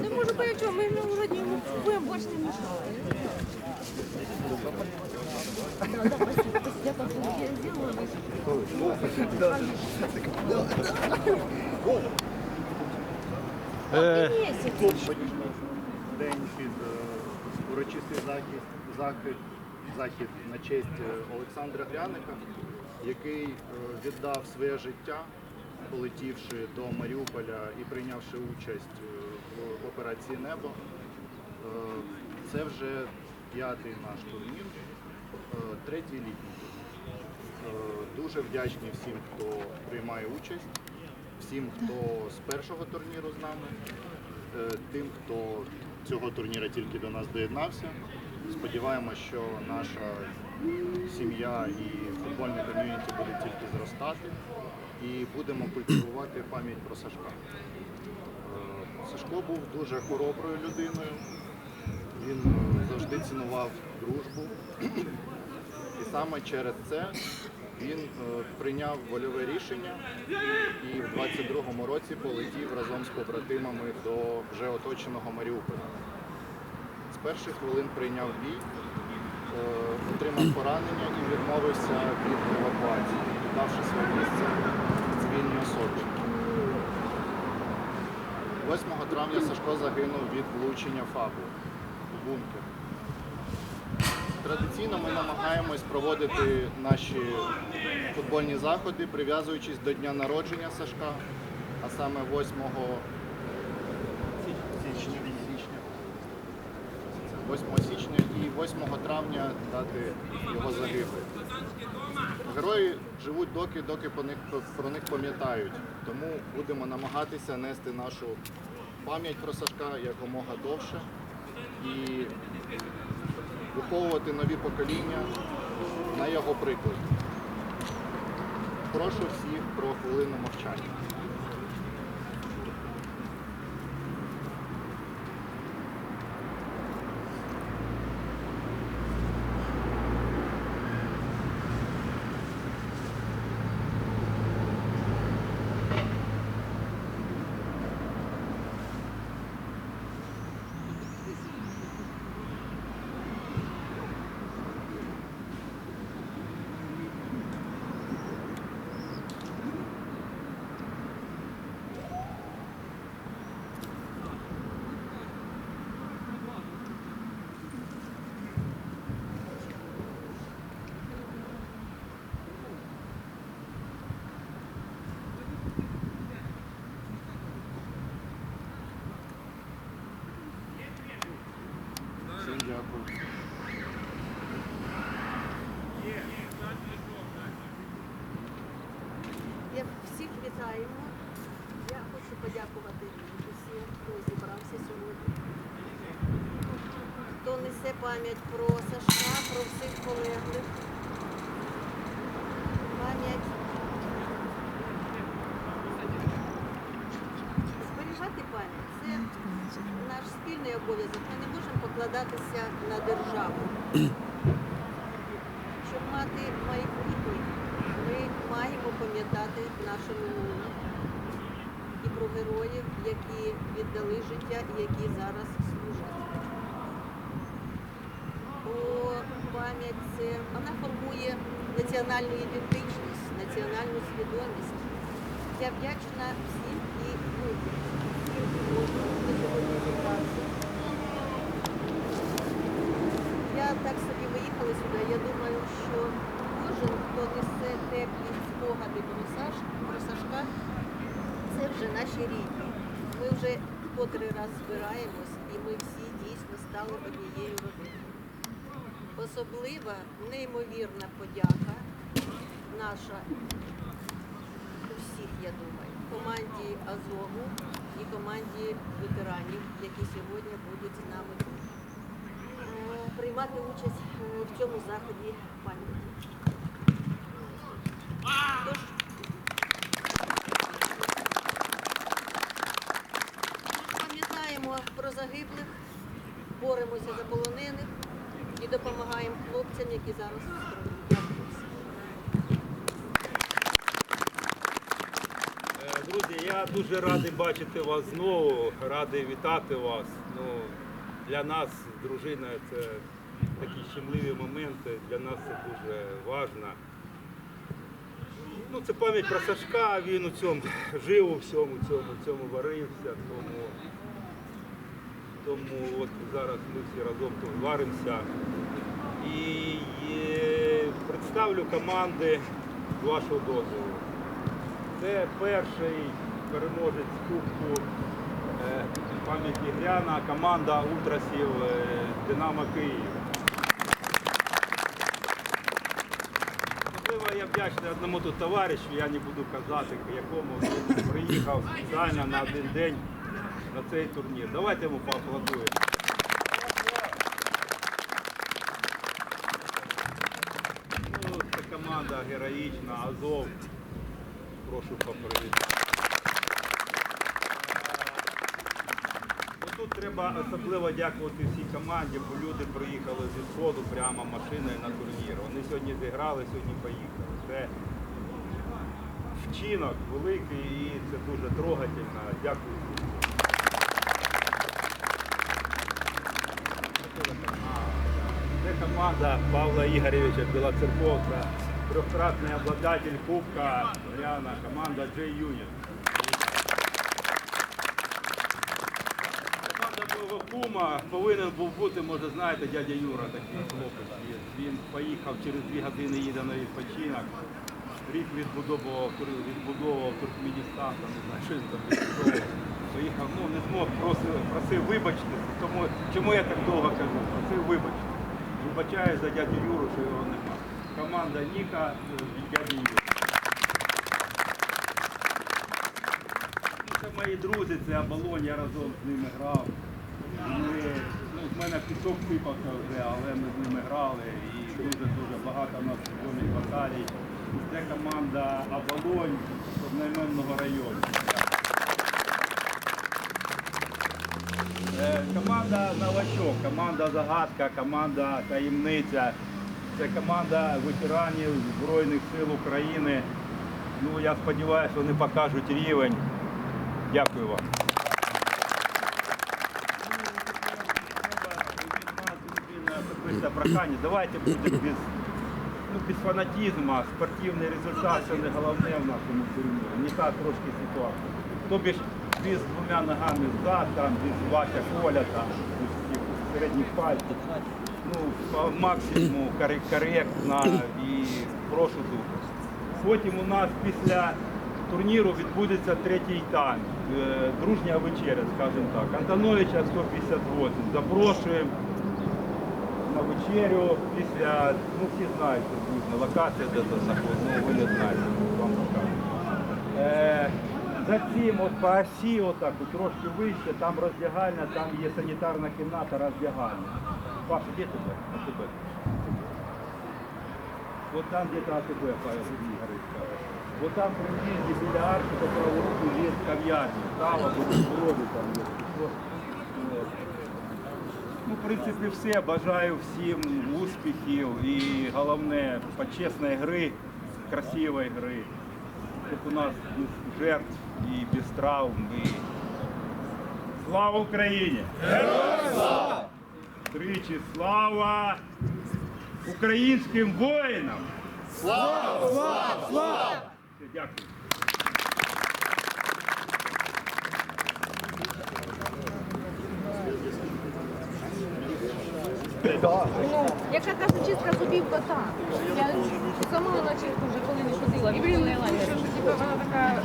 Не можу понять, ми ну, вроді йому будемо борщ не мішали. Я так зробила. День під е, урочистий захід, захід, захід на честь е, Олександра Гряника, який е, віддав своє життя, полетівши до Маріуполя і прийнявши участь е, в операції Небо. Е, Це вже п'ятий наш турнір, е, третій літній. Дуже вдячні всім, хто приймає участь, всім, хто з першого турніру з нами, тим, хто цього турніру тільки до нас доєднався. Сподіваємося, що наша сім'я і футбольне ком'юніті буде тільки зростати і будемо культивувати пам'ять про Сашка. Е, Сашко був дуже хороброю людиною. Він е, завжди цінував дружбу. І саме через це він е, прийняв вольове рішення і в 22-му році полетів разом з побратимами до вже оточеного Маріуполя. З перших хвилин прийняв бій, отримав поранення і відмовився від евакуації, давши своє місце цивільній 8 травня Сашко загинув від влучення ФАБу у бункер. Традиційно ми намагаємось проводити наші футбольні заходи, прив'язуючись до дня народження Сашка, а саме 8 січня, січня. 8 січня і 8 травня дати його загибель. Герої живуть доки, доки про них, про них пам'ятають. Тому будемо намагатися нести нашу пам'ять про Сашка якомога довше і виховувати нові покоління на його прикладі. Прошу всіх про хвилину мовчання. Всім дякую. Я всіх вітаємо. Я хочу подякувати усім, хто зібрався сьогодні. Хто несе пам'ять про Сашка, про всіх полеглих. Пам'ять. Зберігати пам'ять це наш спільний обов'язок. Ми не можемо покладатися на державу. Щоб мати майбутнє, ми маємо нашому про героїв, які віддали життя і які зараз служать. Бо пам'ять це вона формує національну ідентичність, національну свідомість. Я вдячна всім і ну, всім, хто сьогодні зібрався. Я так собі виїхала сюди. Я думаю, що кожен, хто несе теплі спогади про, Саш, про Сашка, це вже наші рідні. Ми вже котрий раз збираємось і ми всі дійсно стали однією родиною. Особлива, неймовірна подяка наша усіх, я думаю, команді Азову і команді ветеранів, які сьогодні будуть з нами е, приймати участь в цьому заході пам'яті. Загиблих, боремося за полонених і допомагаємо хлопцям, які зараз. Дякую. Друзі, я дуже радий бачити вас знову, радий вітати вас. Ну, для нас з дружиною це такі щемливі моменти, для нас це дуже важливо. Ну, це пам'ять про Сашка, він у цьому жив у всьому цьому, цьому варився, тому, тому от зараз ми всі разом тут варимося. І е, представлю команди з вашого дозволу. Це перший переможець Кубку е, пам'яті Гряна, команда Ультрасів е, Динамо Київ. Я вдячний одному тут товаришу, я не буду казати, якому він приїхав спеціально на один день на цей турнір. Давайте йому поаплодуємо. Ну, це команда героїчна, Азов. Прошу попривітати. Ну, Тут треба особливо дякувати всій команді, бо люди приїхали зі сходу прямо машиною на турнір. Вони сьогодні зіграли, сьогодні поїхали. Це вчинок великий і це дуже трогательно. Дякую всім. Це команда Павла Ігоревича Білоцерковця, трьохкратний обладатель Кубка Ряна, команда J-Unit. Команда мого кума повинен був бути, може знаєте, дядя Юра такий хлопець. Він поїхав через дві години їде на відпочинок. Рік відбудовував, відбудовував Туркменістан, там, не знаю, що він там відбудовував. Поїхав, ну не змог, просив, просив вибачте. Тому чому я так довго кажу? Просив вибачте. Вибачаю за дядю Юру, що його нема. Команда Ніка е, від дяді Юри. Ну, Це мої друзі, це Абалон, я разом з ними грав. Ми, ну, з мене пісок сипався вже, але ми з ними грали і дуже-дуже багато в нас відомих баталій. Це команда Абалонь з одноіменного району. Команда Новачок, команда Загадка, команда Таємниця. Це команда ветеранів Збройних сил України. Ну, я сподіваюся, вони покажуть рівень. Дякую вам. Прохання. Давайте будемо без, ну, без фанатізму, спортивний результат це не головне в нашому турнірі. Не так трошки ситуація. Тобі без двома ногами ззад, там, без Вася Коля, там, середніх пальців. Ну, по максимуму корек- коректно і прошу дуже. Потім у нас після турніру відбудеться третій тайм. Е, Дружня вечеря, скажімо так. Антоновича 158. Запрошуємо на вечерю після, ну всі знають, приблизно, локація, де це знаходиться, ну ви не знаєте, вам покажу. За цим от по осі, отак, от, трошки вище, там роздягальня, там є санітарна кімната, роздягальня. Паша, де тебе? А тебе? Вот там где-то АТБ, Павел скажет. Вот там при въезде біля арки по праву руку є кав'ярня. Кава, бутерброди там є. Ну, в принципі, все. Бажаю всім успіхів і головне почесної гри, красивої гри. Щоб у нас без жертв і без травм. І... Слава Україні! Героям слава! Тричі слава українським воїнам! Слава! Слава! Слава! Дякую. Яка каже, чистка зубів кота. Я сама наче вже коли не ходила, і вона така